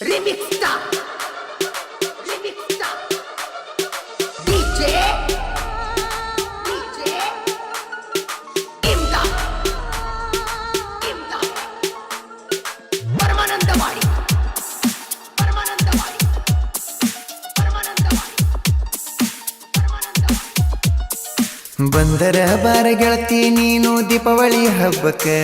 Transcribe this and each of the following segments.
Remixta. Remixta. DJ. DJ. Imda. Imda. Paramanandawadi Paramanandawadi Paramanandawadi Paramanandawadi ಬಂದರ ಬಾರ ಗೆಳತಿ ನೀನು ದೀಪಾವಳಿ ಹಬ್ಬಕ್ಕೆ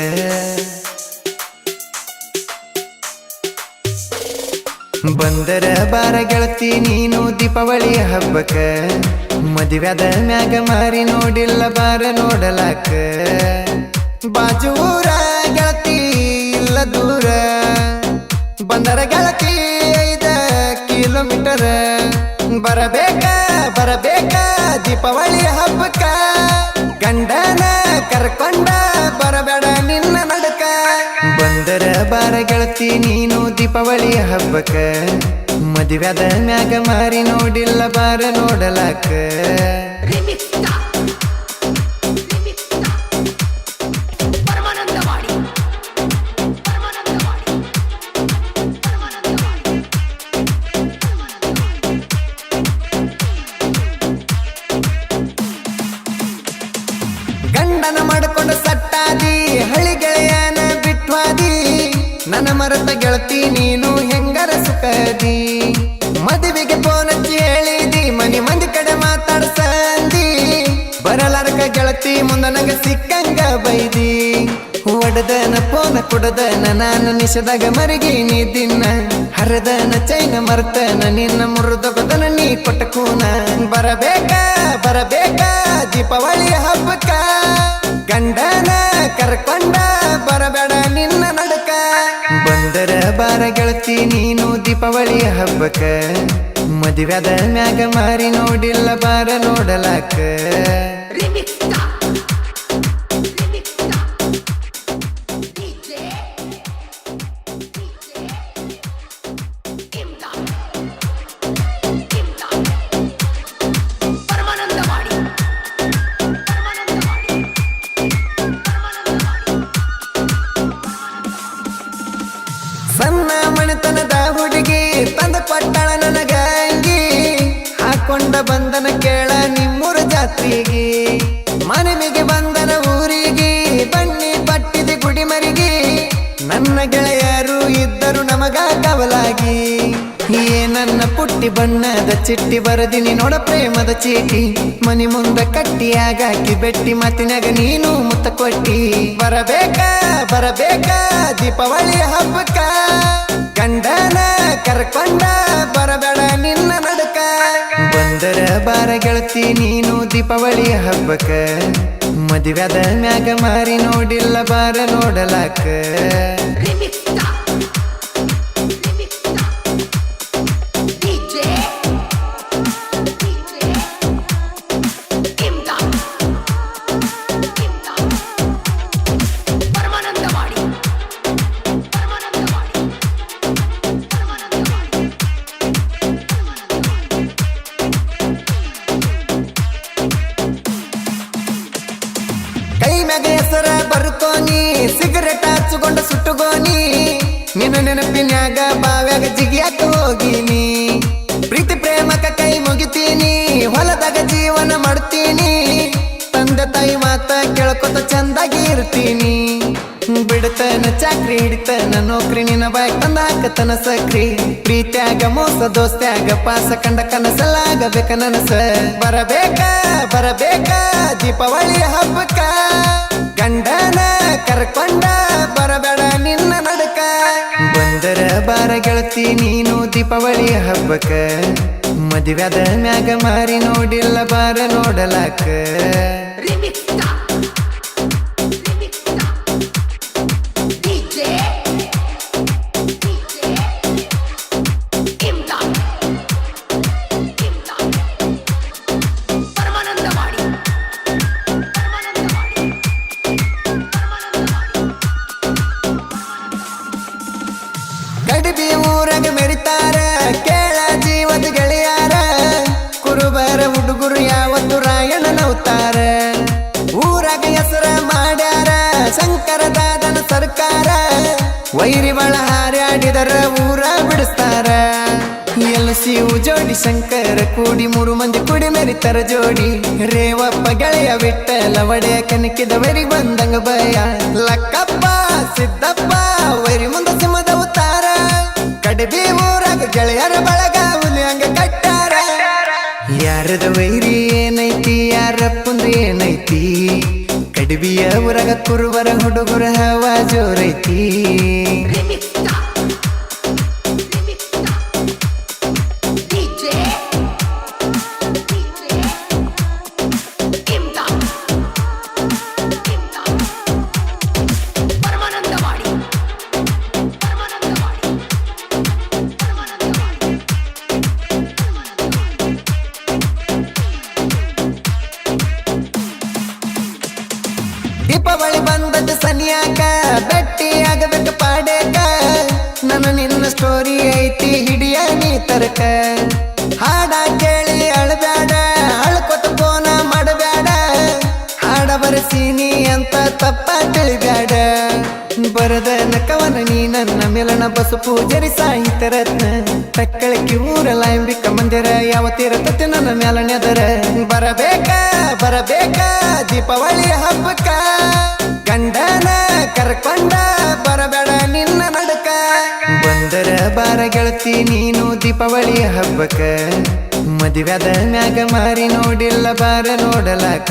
ಬಂದರ ಬಾರ ಗೆಳತಿ, ನೀನು ದೀಪಾವಳಿ ಹಬ್ಬಕ್ಕೆ. ಅದ ಮ್ಯಾಗ ಮಾರಿ ನೋಡಿಲ್ಲ, ಬಾರ ನೋಡಲಾಕ. ಬಾಜೂರ ಗೆಳತಿ, ಇಲ್ಲ ದೂರ. ಬಂದರ ಗೆಳತಿ, ಐದ ಕಿಲೋಮೀಟರ್. ಬರಬೇಕ ಬರಬೇಕ ದೀಪಾವಳಿ ಹಬ್ಬಕ್ಕ. ಗಂಡನ ಕರ್ಕೊಂಡ ಬರಬೇಡ. ಬಂದರ ಬಾರ ಗೆಳತಿ ನೀನು ದೀಪಾವಳಿ ಹಬ್ಬಕ್ಕ. ಮದುವ್ಯಾದ ಮ್ಯಾಗ ಮಾರಿ ನೋಡಿಲ್ಲ ಬಾರ ನೋಡಲಾಕ. ನನ್ನ ಮರತ ಗೆಳತಿ, ನೀನು ಹೆಂಗರ ಸುಖದಿ? ಮದುವೆಗೆ ಫೋನ್ ಹಚ್ಚಿ ಹೇಳಿದಿ, ಮನಿ ಮಂದಿ ಕಡೆ ಮಾತಾಡ್ಸಂದಿ? ಬರಲಾರಕ ಗೆಳತಿ, ಮುಂದ ನಂಗೆ ಸಿಕ್ಕಂಗ ಬೈದಿ? ಒಡದನ ಫೋನ ಕುಡದನ, ನಾನು ನಿಷದಾಗ ನೀ ದಿನ ಹರದನ ಚೈನ ಮರ್ತನ, ನಿನ್ನ ಮುರಿದೊಗದನ ನೀ ಕೊಟ್ಟ ಕೂನ ಬರಬೇಕ ಬರಬೇಕ ದೀಪಾವಳಿ ಹಬ್ಬಕ್ಕ? ಗಂಡನ ಕರ್ಕೊಂಡ ಬಾರ ಗೆಳತಿ ನೀನು ದೀಪಾವಳಿ ಹಬ್ಬಕ್ಕ? ಮದುವ್ಯಾದ ಮ್ಯಾಗ ಮಾರಿ ನೋಡಿಲ್ಲ ಬಾರ ನೋಡಲಾಕ. ಜಾತ್ರೆಗೆ ಮನೆಮಿಗೆ ಬಂದನ ಊರಿಗೆ, ಬನ್ನಿ ಪಟ್ಟಿದೆ ಗುಡಿ ಮರಿಗೆ ನನ್ನ ಗೆಳೆಯರು ಇದ್ದರು ನಮಗ ಕವಲಾಗಿ. ಏ ನನ್ನ ಪುಟ್ಟಿ ಬಣ್ಣದ ಚಿಟ್ಟಿ ಬರದಿನಿ ನೋಡ ಪ್ರೇಮದ ಚೀಟಿ. ಮನಿ ಮುಂದ ಕಟ್ಟಿಯಾಗಾಕಿ ಬೆಟ್ಟಿ ಮತ್ತಿನಾಗ ನೀನು ಮುತ್ತ ಕೊಟ್ಟಿ. ಬರಬೇಕ ಬರಬೇಕ ದೀಪಾವಳಿ ಹಬ್ಬಕ್ಕ. ಗಂಡನ ಕರ್ಕೊಂಡ ಬರಬೇಡ ನಿನ್ನ ಬಂದರ ಬಾರ ಗೆಳತಿ ನೀನು ದೀಪಾವಳಿ ಹಬ್ಬಕ್ಕ. ಅದ ಮ್ಯಾಗ ಮಾರಿ ನೋಡಿಲ್ಲ ಬಾರ ನೋಡಲಾಕ. ಹಚ್ಚುಕೊಂಡ ಸುಟ್ಟುಗೋನಿ. ನಿನ್ನ ನೆನಪಿನ್ಯಾಗ ಬಾವ್ಯಾಗ ಜಿಗಿಯಾಕ ಹೋಗಿನಿ. ಪ್ರೀತಿ ಪ್ರೇಮಕ ಕೈ ಮುಗಿತೀನಿ, ಹೊಲದಾಗ ಜೀವನ ಮಾಡ್ತೀನಿ. ತಂದೆ ತಾಯಿ ಮಾತ ಕೇಳ್ಕೊತ ಚಂದಾಗಿ ಇರ್ತೀನಿ. ಬಿಡ್ತನ ಚಾಕ್ರಿ, ಹಿಡಿತನ ನೌಕರಿ, ನಿನ್ನ ಬಾಯ್ ತಂದ ಹಾಕತನ ಸಕ್ರಿ ಪ್ರೀತ್ಯಾಗ ಮೋಸ, ದೋಸ್ತ್ಯಾಗ ಪಾಸ, ಕಂಡ ಕನಸಲಾಗಬೇಕ ನನಸ. ಬರಬೇಕ ಬರಬೇಕ ದೀಪಾವಳಿ ಹಬ್ಬಕ್ಕ? ಗಂಡನ ಕರ್ಕೊಂಡ, ಬರಬೇಡ ನಿನ್ನ ನಡಕ. ಬಂದರ ಬಾರ ಗೆಳತಿ, ನೀನು ದೀಪಾವಳಿ ಹಬ್ಬಕ್ಕ ಮದುವ್ಯಾದ ಮ್ಯಾಗ ಮಾರಿ ನೋಡಿಲ್ಲ, ಬಾರ ನೋಡಲಾಕ. ಅವತಾರ ಊರಾಗ ಹೆಸರ ಮಾಡ್ಯಾರ ಶಂಕರ ದಾದನ ಸರ್ಕಾರ. ವೈರಿ ಬಳ ಹಾರ್ಯಾಡಿದರ ಊರ ಬಿಡಿಸ್ತಾರ. ಎಲ್ಲ ಜೋಡಿ, ಶಂಕರ ಕೂಡಿ, ಮೂರು ಮಂದಿ ಕುಡಿ ಮೆರಿತರ ಜೋಡಿ. ರೇವಪ್ಪ ಗೆಳೆಯ ಬಿಟ್ಟ ಲವಡೆ ಕನಕಿದ ಕನಕಿದವರಿಗೆ ಬಂದಂಗ ಭಯ. ಲಕ್ಕಪ್ಪ, ಸಿದ್ದಪ್ಪ, ವೈರಿ ಊರಾಗ ಕುರುಬರ ಹುಡುಗರ ಹವಾ ಜೋರೈತಿ. ದೀಪಾವಳಿ ಬಂದದ ಸನಿಯಾಕ ಬೆಟ್ಟಿ ಆಗಬೇಕು ಪಾಡೇಕ ನನ್ನ ನಿನ್ನ ಸ್ಟೋರಿ ಐತಿ ಹಿಡಿಯ ನೀ ತರಕ. ಹಾಡ ನನ್ನ ಬಸಪು ಬಸು ಪೂಜರಿ ಸಾಹಿತ್ಯ ರತ್ನ. ತಕ್ಕಳಕ್ಕೆ ಊರ ಲೈಂಬಿಕ ಮಂದಿರ ಯಾವತ್ತಿರತತಿ ನನ್ನ ಮ್ಯಾಲನೆದರ ಬರಬೇಕ ಬರಬೇಕ ದೀಪಾವಳಿ ಹಬ್ಬಕ್ಕ. ಗಂಡನ ಕರ್ಕೊಂಡ, ಬರಬೇಡ ನಿನ್ನ ನಡಕ. ಬಂದರ ಬಾರ ಗೆಳತಿ, ನೀನು ದೀಪಾವಳಿ ಹಬ್ಬಕ್ಕ. ಮದುವೆದ ಮ್ಯಾಗ ಮಾರಿ ನೋಡಿಲ್ಲ, ಬಾರ ನೋಡಲಾಕ.